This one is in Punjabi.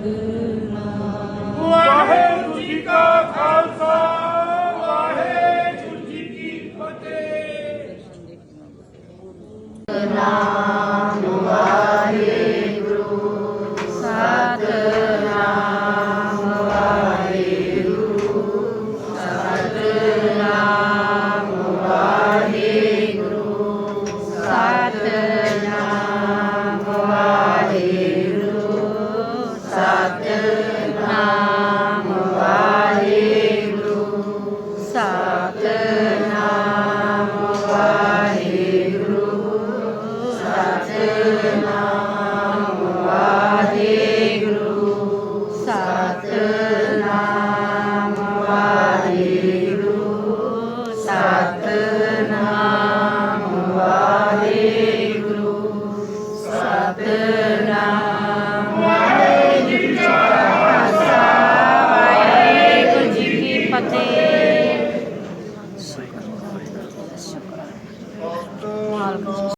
Amen. ਸਤਨਾਮ ਵਾਹਿਗੁਰੂ ਸਤਿ Amin.